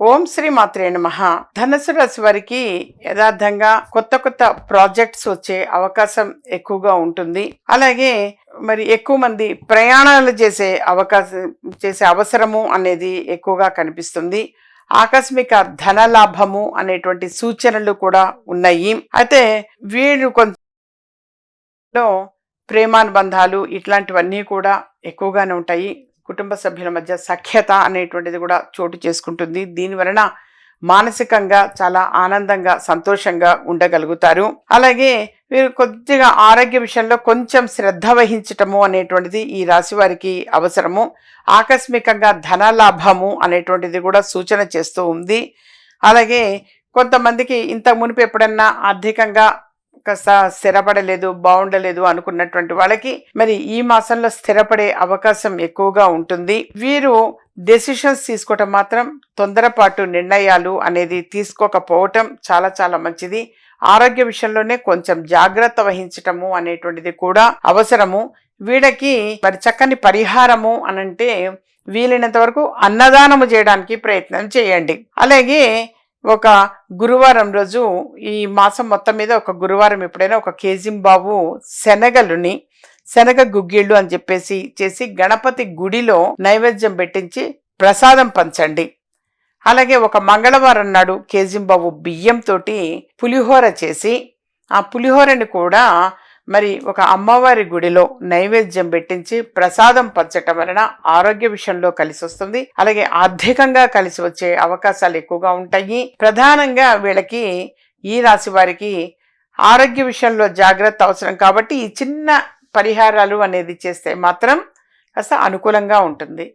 ఓం శ్రీ మాత్రే నమ. ధనుసు రాశి వారికి యథార్థంగా కొత్త కొత్త ప్రాజెక్ట్స్ వచ్చే అవకాశం ఎక్కువగా ఉంటుంది. అలాగే మరి ఎక్కువ మంది ప్రయాణాలు చేసే అవకాశం చేసే అవసరము అనేది ఎక్కువగా కనిపిస్తుంది. ఆకస్మిక ధన లాభము అనేటువంటి సూచనలు కూడా ఉన్నాయి. అయితే వీళ్ళు కొంచెం ప్రేమానుబంధాలు ఇట్లాంటివన్నీ కూడా ఎక్కువగానే ఉంటాయి. కుటుంబ సభ్యుల మధ్య సఖ్యత అనేటువంటిది కూడా చోటు చేసుకుంటుంది. దీని వలన మానసికంగా చాలా ఆనందంగా సంతోషంగా ఉండగలుగుతారు. అలాగే వీరు కొద్దిగా ఆరోగ్య విషయంలో కొంచెం శ్రద్ధ వహించటము అనేటువంటిది ఈ రాశి వారికి అవసరము. ఆకస్మికంగా ధన లాభము అనేటువంటిది కూడా సూచన చేస్తూ ఉంది. అలాగే కొంతమందికి ఇంతకు మునుపు ఎప్పుడన్నా ఆర్థికంగా కాస్త స్థిరపడలేదు బాగుండలేదు అనుకున్నటువంటి వాళ్ళకి మరి ఈ మాసంలో స్థిరపడే అవకాశం ఎక్కువగా ఉంటుంది. వీరు డెసిషన్స్ తీసుకోవటం మాత్రం తొందరపాటు నిర్ణయాలు అనేది తీసుకోకపోవటం చాలా చాలా మంచిది. ఆరోగ్య విషయంలోనే కొంచెం జాగ్రత్త వహించటము అనేటువంటిది కూడా అవసరము. వీళ్ళకి మరి చక్కని పరిహారము అనంటే వీలైనంత వరకు అన్నదానము చేయడానికి ప్రయత్నం చేయండి. అలాగే ఒక గురువారం రోజు ఈ మాసం మొత్తం మీద ఒక గురువారం ఎప్పుడైనా ఒక కేజింబాబు శనగలుని శనగ గుగ్గిళ్ళు అని చెప్పేసి చేసి గణపతి గుడిలో నైవేద్యం పెట్టించి ప్రసాదం పంచండి. అలాగే ఒక మంగళవారం నాడు కేజింబాబు బియ్యంతో పులిహోర చేసి ఆ పులిహోరని కూడా మరి ఒక అమ్మవారి గుడిలో నైవేద్యం పెట్టించి ప్రసాదం పంచటం వలన ఆరోగ్య విషయంలో కలిసి వస్తుంది. అలాగే ఆర్థికంగా కలిసి వచ్చే అవకాశాలు ఎక్కువగా ఉంటాయి. ప్రధానంగా వీళ్ళకి ఈ రాశి వారికి ఆరోగ్య విషయంలో జాగ్రత్త అవసరం కాబట్టి ఈ చిన్న పరిహారాలు అనేది చేస్తే మాత్రం కాస్త అనుకూలంగా ఉంటుంది.